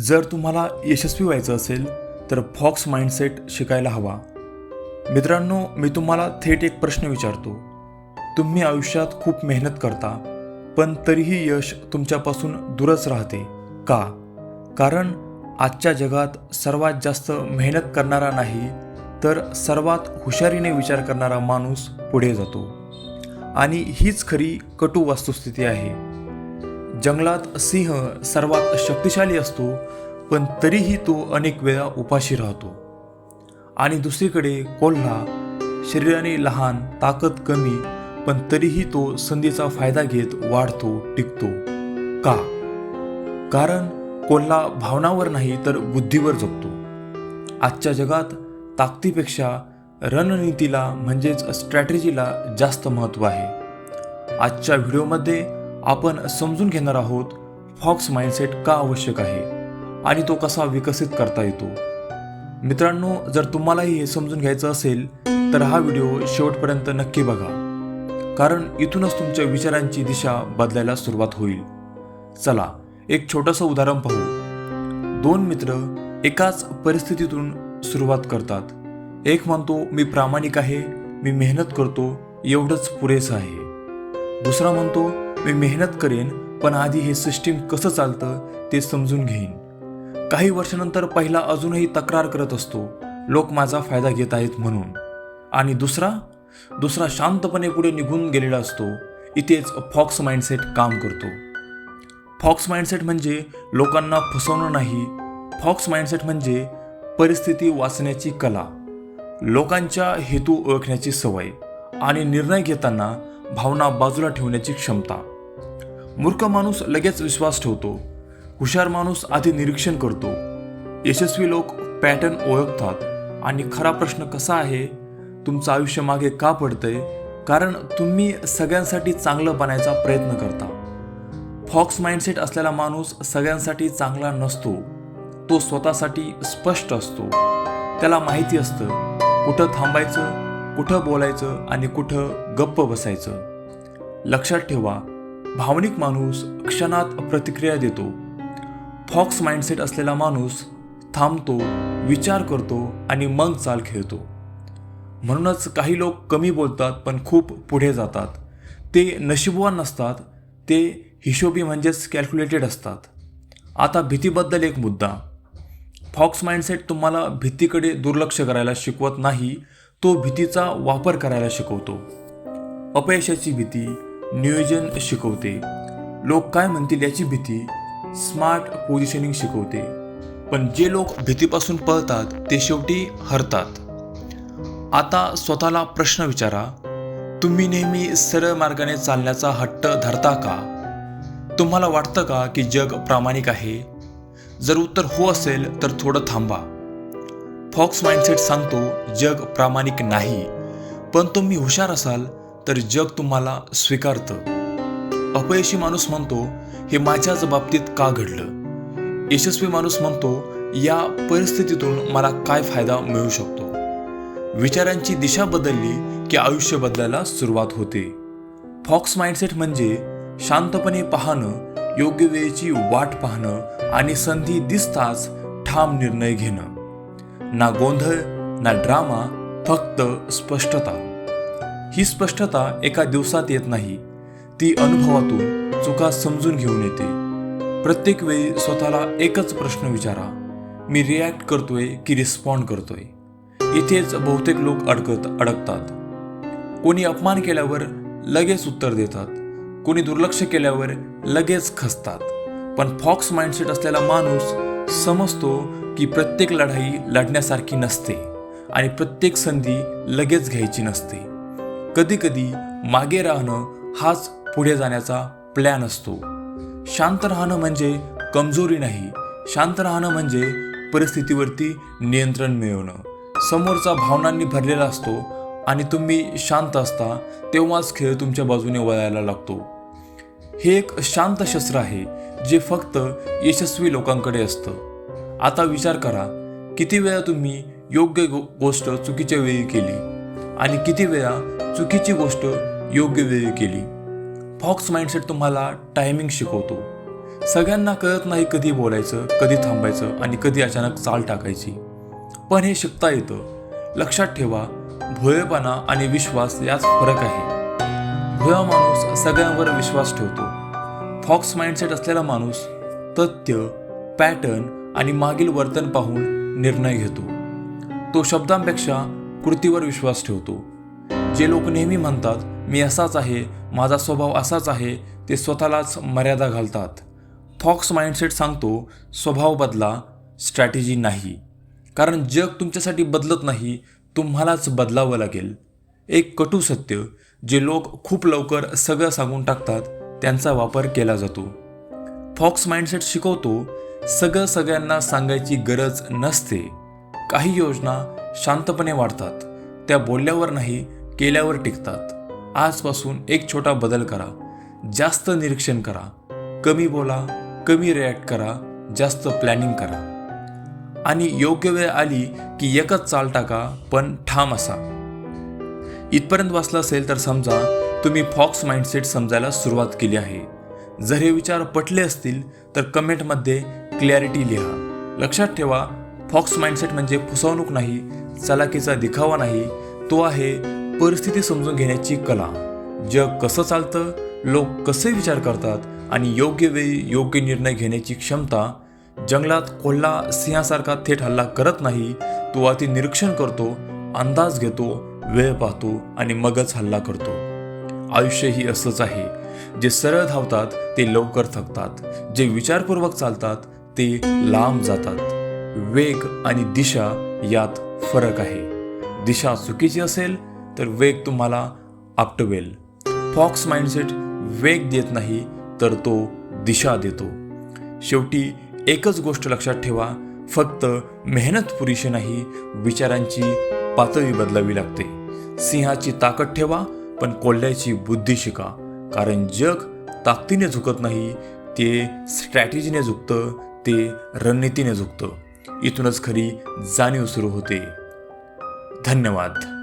जर तुम्हाला यशस्वी व्हायचं असेल तर फॉक्स माइंडसेट शिकायला हवा. मित्रांनो मी तुम्हाला थेट एक प्रश्न विचारतो. तुम्ही आयुष्यात खूप मेहनत करता पण तरीही यश तुमच्यापासून दूरच राहते. का? कारण आजच्या जगात सर्वात जास्त मेहनत करणारा नाही तर सर्वात हुशारीने विचार करणारा माणूस पुढे जातो. आणि हीच खरी कटू वस्तुस्थिती आहे. जंगलात सिंह सर्वात शक्तिशाली असतो पण तरीही तो अनेक वेळा उपाशी राहतो. आणि दुसरीकडे कोल्हा शरीराने लहान ताकद कमी पण तरीही तो संधीचा फायदा घेत वाढतो टिकतो. का? कारण कोल्हा भावनावर नाही तर बुद्धीवर जगतो. आजच्या जगात ताकदीपेक्षा रणनीतीला म्हणजेच स्ट्रॅटेजीला जास्त महत्त्व आहे. आजच्या व्हिडिओमध्ये आपण समजून घेणार आहोत फॉक्स माइंडसेट का आवश्यक आहे आणि तो कसा विकसित करता येतो. मित्रांनो जर तुम्हालाही हे समजून घ्यायचं असेल तर हा व्हिडिओ शेवटपर्यंत नक्की बघा. कारण इथूनच तुमच्या विचारांची दिशा बदलायला सुरुवात होईल. चला एक छोटंसं उदाहरण पाहू. दोन मित्र एकाच परिस्थितीतून सुरुवात करतात. एक म्हणतो मी प्रामाणिक आहे मी मेहनत करतो एवढंच पुरेसं आहे. दुसरा म्हणतो मी मेहनत करेन पण आधी हे सिस्टीम कसं चालतं ते समजून घेईन. काही वर्षानंतर पहिला अजूनही तक्रार करत असतो लोक माझा फायदा घेत आहेत म्हणून. आणि दुसरा दुसरा शांतपणे पुढे निघून गेलेला असतो इथेच फॉक्स माइंडसेट काम करतो. फॉक्स माइंडसेट म्हणजे लोकांना फसवणं नाही फॉक्स माइंडसेट म्हणजे परिस्थिती वाचण्याची कला. लोकांच्या हेतू ओळखण्याची सवय आणि निर्णय घेताना भावना बाजूला ठेवण्याची क्षमता. मूर्ख माणूस लगेच विश्वास ठेवतो. हुशार माणूस आधी निरीक्षण करतो. यशस्वी लोक पॅटर्न ओळखतात. आणि खरा प्रश्न कसा आहे? तुमचं आयुष्य मागे का पडतंय? कारण तुम्ही सगळ्यांसाठी चांगलं बनायचा प्रयत्न करता. फॉक्स माइंडसेट असलेला माणूस सगळ्यांसाठी चांगला नसतो. तो स्वतःसाठी स्पष्ट असतो. त्याला माहिती असतं. कुठं थांबायचं कुठं बोलायचं आणि कुठं गप्प बसायचं. लक्षात ठेवा भावनिक माणूस क्षणात प्रतिक्रिया देतो. फॉक्स माइंडसेट असलेला माणूस थांबतो विचार करतो आणि मग चाल खेळतो. म्हणूनच काही लोक कमी बोलतात पण खूप पुढे जातात. ते नशिबवान नसतात ते हिशोबी म्हणजेच कॅल्क्युलेटेड असतात. आता भीतीबद्दल एक मुद्दा. फॉक्स माइंडसेट तुम्हाला भीतीकडे दुर्लक्ष करायला शिकवत नाही तो भीतीचा वापर करायला शिकवतो. अपयशाची भीती नियोजन शिकवते. लोक काय म्हणतील याची भीती स्मार्ट पोझिशनिंग शिकवते. पण जे लोक भीतीपासून पळतात ते शेवटी हरतात. आता स्वतःला प्रश्न विचारा तुम्ही नेहमी सरळ मार्गाने चालण्याचा हट्ट धरता का? तुम्हाला वाटतं का की जग प्रामाणिक आहे? जर उत्तर हो असेल तर थोडं थांबा. फॉक्स माइंडसेट सांगतो जग प्रामाणिक नाही. पण तुम्ही हुशार असाल तर जग तुम्हाला स्वीकारतं. अपयशी माणूस म्हणतो हे माझ्याच बाबतीत का घडलं? यशस्वी माणूस म्हणतो या परिस्थितीतून मला काय फायदा मिळू शकतो? विचारांची दिशा बदलली की आयुष्य बदलायला सुरुवात होते. फॉक्स माइंडसेट म्हणजे शांतपणे पाहणं योग्य वेळेची वाट पाहणं आणि संधी दिसताच ठाम निर्णय घेणं. ना गोंधळ ना ड्रामा फक्त स्पष्टता. ही स्पष्टता एका दिवसात येत नाही. ती अनुभवातून चुका समजून घेऊन येते. प्रत्येक वेळी स्वतःला एकच प्रश्न विचारा. मी रिॲक्ट करतोय की रिस्पॉन्ड करतोय? इथेच बहुतेक लोक अडकत अडकतात. कोणी अपमान केल्यावर लगेच उत्तर देतात. कोणी दुर्लक्ष केल्यावर लगेच खसतात. पण फॉक्स माइंडसेट असलेला माणूस समजतो की प्रत्येक लढाई लढण्यासारखी नसते आणि प्रत्येक संधी लगेच घ्यायची नसते. कधी कधी मागे राहणं हाच पुढे जाण्याचा प्लॅन असतो. शांत राहणं म्हणजे कमजोरी नाही शांत राहणं म्हणजे परिस्थितीवरती नियंत्रण मिळवणं. समोरचा भावनांनी भरलेला असतो आणि तुम्ही शांत असता तेव्हाच खेळ तुमच्या बाजूने वळायला लागतो. हे एक शांत शस्त्र आहे जे फक्त यशस्वी लोकांकडे असतं. आता विचार करा किती वेळा तुम्ही योग्य गो गोष्ट चुकीच्या वेळी केली आणि किती वेळा चुकीची गोष्ट योग्य वेळी केली. फॉक्स माइंडसेट तुम्हाला टायमिंग शिकवतो. सगळ्यांना कळत नाही कधी बोलायचं कधी थांबायचं आणि कधी अचानक चाल टाकायची. पण हे शिकता येतं. लक्षात ठेवा भोळेपणा आणि विश्वास यात फरक आहे. भोळा माणूस सगळ्यांवर विश्वास ठेवतो. फॉक्स माइंडसेट असलेला माणूस तथ्य पॅटर्न आणि मागील वर्तन पाहून निर्णय घेतो. तो शब्दांपेक्षा कृतीवर विश्वास ठेवतो. जे लोक नेहमी म्हणतात मी असाच आहे माझा स्वभाव असाच आहे ते स्वतःलाच मर्यादा घालतात. फॉक्स माइंडसेट सांगतो स्वभाव बदला स्ट्रॅटेजी नाही. कारण जग तुमच्यासाठी बदलत नाही तुम्हालाच बदलावं लागेल. एक कटू सत्य जे लोक खूप लवकर सगळं सांगून टाकतात त्यांचा वापर केला जातो. फॉक्स माइंडसेट शिकवतो सगळं सगळ्यांना सांगायची गरज नसते. काही योजना शांतपणे वाढतात. त्या बोलल्यावर नाही केल्यावर टिकतात. आजपासून एक छोटा बदल करा. जास्त निरीक्षण करा. कमी बोला कमी रिॲक्ट करा जास्त प्लॅनिंग करा. आणि योग्य वेळ आली की एकच चाल टाका पण ठाम असा. इथपर्यंत वाचलं असेल तर समजा तुम्ही फॉक्स माइंडसेट समजायला सुरुवात केली आहे. जर हे विचार पटले असतील तर कमेंटमध्ये क्लॅरिटी लिहा. लक्षात ठेवा फॉक्स माइंडसेट म्हणजे फसवणूक नाही चलाकीचा दिखावा नाही. तो आहे परिस्थिती समजून घेण्याची कला. जग कसं चालतं लोक कसे विचार करतात आणि योग्य वेळी योग्य निर्णय घेण्याची क्षमता जंगलात कोल्हा सिंहासारखा थेट हल्ला करत नाही तो अति निरीक्षण करतो अंदाज घेतो वेळ पाहतो आणि मगच हल्ला करतो. आयुष्य ही असंच आहे. जे सरळ धावतात ते लवकर थकतात. जे विचारपूर्वक चालतात ते लांब जातात. वेग आणि दिशा यात फरक आहे. दिशा चुकीची असेल तर वेग तुम्हाला आपटवेल. फॉक्स माइंडसेट वेग देत नाही तर तो दिशा देतो. शेवटी एकच गोष्ट लक्षात ठेवा फक्त मेहनत पुरेशी नाही विचारांची पातळी बदलावी लागते. सिंहाची ताकद ठेवा पण कोल्ह्याची बुद्धी शिका. कारण जग ताकदीने झुकत नाही ते स्ट्रॅटेजीने झुकतं ते रणनीतीने झुकतं. इथूनच खरी जाणीव सुरू होते. धन्यवाद.